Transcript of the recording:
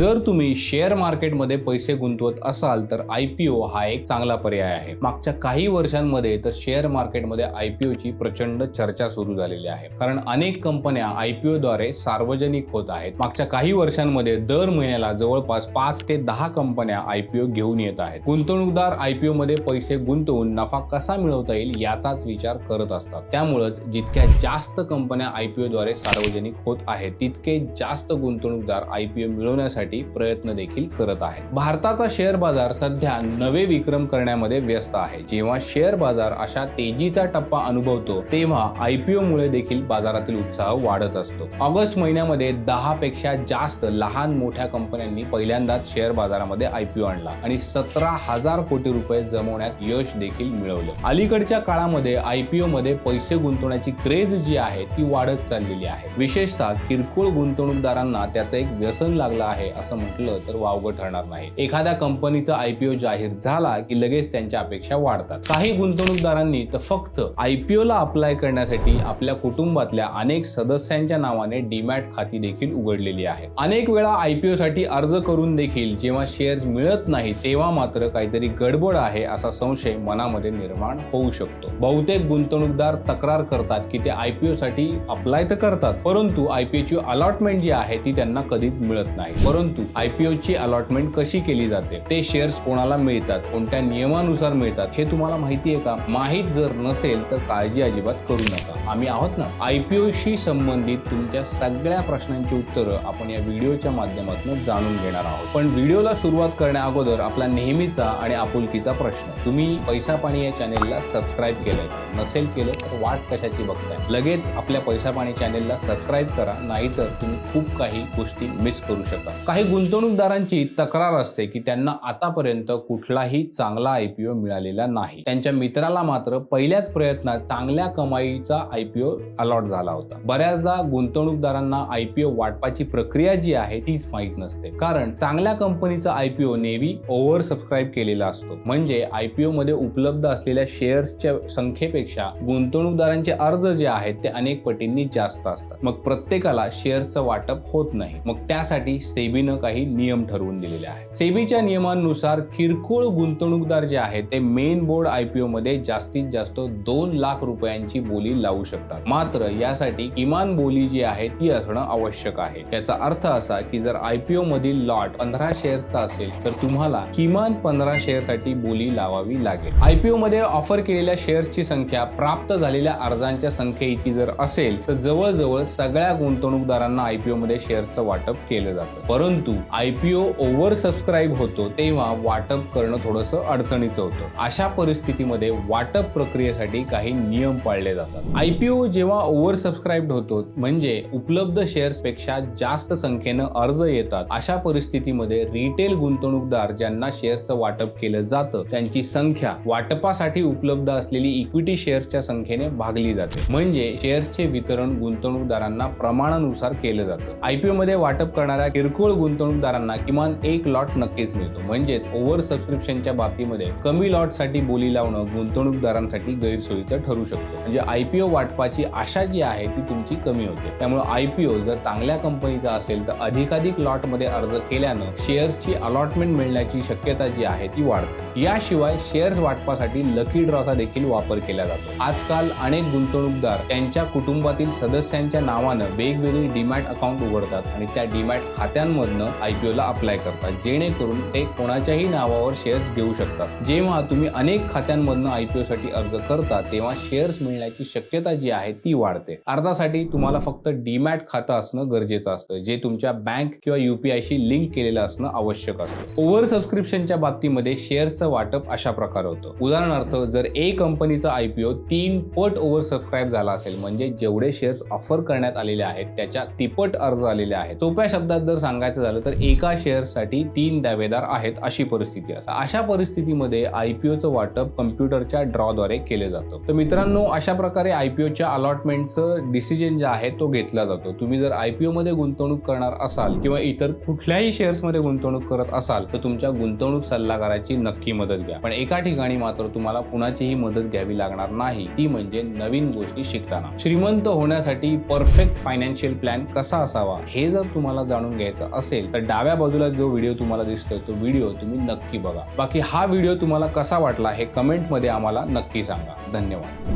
जर तुम्ही शेअर मार्केटमध्ये पैसे गुंतवत असाल तर आय पी ओ हा एक चांगला पर्याय आहे. मागच्या काही वर्षांमध्ये तर शेअर मार्केटमध्ये आय पी ओची प्रचंड चर्चा सुरू झालेली आहे. कारण अनेक कंपन्या आय पी ओद्वारे सार्वजनिक होत आहेत. मागच्या काही वर्षांमध्ये दर महिन्याला जवळपास पाच ते दहा कंपन्या आय पी ओ घेऊन येत आहेत. गुंतवणूकदार आय पी मध्ये पैसे गुंतवून नफा कसा मिळवता येईल याचाच विचार करत असतात. त्यामुळेच जितक्या जास्त कंपन्या आय पी ओद्वारे सार्वजनिक होत आहेत तितके जास्त गुंतवणूकदार आय पी ओ मिळवण्यासाठी प्रयत्न देखील करत आहे. भारताचा शेअर बाजार सध्या नवे विक्रम करण्यामध्ये व्यस्त आहे. जेव्हा शेअर बाजार अशा तेजीचा टप्पा अनुभवतो तेव्हा आयपीओ मुळे देखील बाजारातील उत्साह वाढत असतो. ऑगस्ट महिन्यामध्ये दहा पेक्षा जास्त लहान मोठ्या कंपन्यांनी पहिल्यांदाच शेअर बाजारामध्ये आयपीओ आणला आणि सतरा हजार कोटी रुपये जमवण्यात यश देखील मिळवलं. अलीकडच्या काळामध्ये आयपीओ मध्ये पैसे गुंतवण्याची क्रेज जी आहे ती वाढत चाललेली आहे. विशेषतः किरकोळ गुंतवणूकदारांना त्याचं एक व्यसन लागलं आहे असं म्हटलं तर वावगं ठरणार नाही. एखाद्या कंपनीचा आयपीओ जाहीर झाला की लगेच त्यांच्या अपेक्षा वाढतात. काही गुंतवणूकदारांनी तर फक्त आयपीओ ला अप्लाय करण्यासाठी आपल्या कुटुंबातल्या अनेक सदस्यांच्या नावाने डीमॅट खाती देखील उघडलेली आहे. अनेक वेळा आयपीओ साठी अर्ज करून देखील जेव्हा शेअर्स मिळत नाही तेव्हा मात्र काहीतरी गडबड आहे असा संशय मनामध्ये निर्माण होऊ शकतो. बहुतेक गुंतवणूकदार तक्रार करतात की ते आयपीओ साठी अप्लाय तर करतात परंतु आयपीओ ची अलॉटमेंट जी आहे ती त्यांना कधीच मिळत नाही. परंतु आयपीओची अलॉटमेंट कशी केली जाते? ते शेअर्स कोणाला मिळतात? कोणत्या नियमानुसार मिळतात? हे तुम्हाला माहिती आहे का? माहीत जर नसेल तर काळजी अजिबात करू नका. आम्ही आहोत ना? आयपीओशी संबंधित तुमच्या सगळ्या प्रश्नांची उत्तरं आपण या व्हिडिओच्या माध्यमातून जाणून घेणार आहोत. पण व्हिडिओला सुरुवात करण्या अगोदर आपला नेहमीचा आणि आपुलकीचा प्रश्न. तुम्ही पैसा पाणी या चॅनेलला सबस्क्राईब केलंय. नसेल केलं तर वाट कशाची बघताय? लगेच आपल्या पैसा पाणी चॅनेलला सबस्क्राईब करा. नाहीतर तुम्ही खूप काही गोष्टी मिस करू शकता काही गुंतवणूकदारांची तक्रार असते की त्यांना आतापर्यंत कुठलाही चांगला आयपीओ मिळालेला नाही. त्यांच्या मित्राला मात्र पहिल्याच प्रयत्नात चांगल्या कमाईचा आयपीओ अलॉट झाला होता. बऱ्याचदा गुंतवणूकदारांना आयपीओ वाटपाची प्रक्रिया जी आहे तीच माहीत नसते. कारण चांगल्या कंपनीचा आयपीओ नेहमी ओव्हर सबस्क्राईब केलेला असतो. म्हणजे आयपीओ मध्ये उपलब्ध असलेल्या शेअर्सच्या संख्येपेक्षा गुंतवणूकदारांचे अर्ज जे आहेत ते अनेक पटींनी जास्त असतात. मग प्रत्येकाला शेअर्सचं वाटप होत नाही. मग त्यासाठी सेबीनं काही नियम ठरवून दिलेले आहेत. सेबीच्या नियमांनुसार किरकोळ गुंतवणूकदार जे आहेत ते मेन बोर्ड आयपीओ मध्ये जास्तीत जास्त दोन लाख रुपयांची बोली लावू शकतात. मात्र यासाठी किमान बोली जी आहे ती असणं आवश्यक आहे. याचा अर्थ असा की जर आयपीओ मधील लॉट पंधरा शेअर्सचा असेल तर तुम्हाला किमान पंधरा शेअरसाठी बोली लावावी लागेल. आयपीओ मध्ये ऑफर केलेल्या शेअर्सची संख्या प्राप्त झालेल्या अर्जांच्या संख्ये इतकी जर असेल तर जवळजवळ सगळ्या गुंतवणूकदारांना आयपीओ मध्ये शेअर्सचं वाटप केलं जातं. परंतु आयपीओ ओव्हर सबस्क्राईब होतो तेव्हा वाटप करणं थोडंसं अडचणीचं होतं. अशा परिस्थितीमध्ये वाटप प्रक्रियेसाठी काही नियम पाळले जातात. आयपीओ जेव्हा ओव्हर सबस्क्राईब होतो म्हणजे उपलब्ध शेअर्सपेक्षा जास्त संख्येनं अर्ज येतात अशा परिस्थितीमध्ये रिटेल गुंतवणूकदार ज्यांना शेअर्सचं वाटप केलं जातं त्यांची संख्या वाटपासाठी उपलब्ध असलेली इक्विटी शेअर्सच्या संख्येने भागली जाते. म्हणजे शेअर्सचे वितरण गुंतवणूकदारांना प्रमाणानुसार केलं जातं. आयपीओ मध्ये वाटप करणाऱ्या किरकोळ गुंतवणूकदारांना किमान एक लॉट नक्कीच मिळतो. म्हणजेच ओव्हर सबस्क्रिप्शनच्या बाबतीमध्ये कमी लॉटसाठी बोली लावणं गुंतवणूकदारांसाठी गैरसोयीचं ठरू शकतो. म्हणजे आयपीओ वाटपाची आशा जी आहे ती तुमची कमी होते. त्यामुळे आयपीओ जर चांगल्या कंपनीचा असेल तर अधिकाधिक लॉटमध्ये अर्ज केल्यानं शेअर्सची अलॉटमेंट मिळण्याची शक्यता जी आहे ती वाढते. याशिवाय शेअर्स वाटपासाठी लकी ड्रॉचा देखील वापर केला जातो. आजकाल अनेक गुंतवणूकदार त्यांच्या कुटुंबातील सदस्यांच्या नावानं वेगवेगळी डीमॅट अकाउंट उघडतात आणि त्या डीमॅट कंपन्यांकडनं आय पी ओला अप्लाय करतात जेणेकरून ते कोणाच्याही नावावर शेअर्स घेऊ शकतात. जेव्हा तुम्ही अनेक खात्यांमधनं आयपीओ साठी अर्ज करता तेव्हा शेअर्स मिळण्याची शक्यता जी आहे ती वाढते. अर्जासाठी तुम्हाला फक्त डीमॅट खातं असणं गरजेचं असतं जे तुमच्या बँक किंवा युपीआयशी लिंक केलेलं असणं आवश्यक असतं. ओव्हर सबस्क्रिप्शनच्या बाबतीमध्ये शेअर्सचं वाटप अशा प्रकारे होतं. उदाहरणार्थ जर ए कंपनीचा आयपीओ तीन पट ओव्हर सबस्क्राईब झाला असेल म्हणजे जेवढे शेअर्स ऑफर करण्यात आलेले आहेत त्याच्या तिपट अर्ज आलेले आहेत. सोप्या शब्दात जर सांगायचं झालं तर एका शेअरसाठी तीन दावेदार आहेत अशी परिस्थिती असते. अशा परिस्थितीमध्ये आयपीओचं वाटप कम्प्युटरच्या ड्रॉद्वारे केलं जातं. तर मित्रांनो अशा प्रकारे आयपीओच्या अलॉटमेंटचं डिसिजन जे आहे तो घेतला जातो. तुम्ही जर आयपीओ मध्ये गुंतवणूक करणार असाल किंवा इतर कुठल्याही शेअर्समध्ये गुंतवणूक करत असाल तर तुमच्या गुंतवणूक सल्लागाराची नक्की मदत घ्या. पण एका ठिकाणी मात्र तुम्हाला कुणाचीही मदत घ्यावी लागणार नाही. ती म्हणजे नवीन गोष्टी शिकताना. श्रीमंत होण्यासाठी परफेक्ट फायनान्शियल प्लॅन कसा असावा हे जर तुम्हाला जाणून घ्यायचं असेल नसेल तर डाव्या बाजूला जो व्हिडिओ तुम्हाला दिसतोय तो व्हिडिओ तुम्ही नक्की बघा. बाकी हा व्हिडिओ तुम्हाला कसा वाटला हे कमेंटमध्ये आम्हाला नक्की सांगा. धन्यवाद.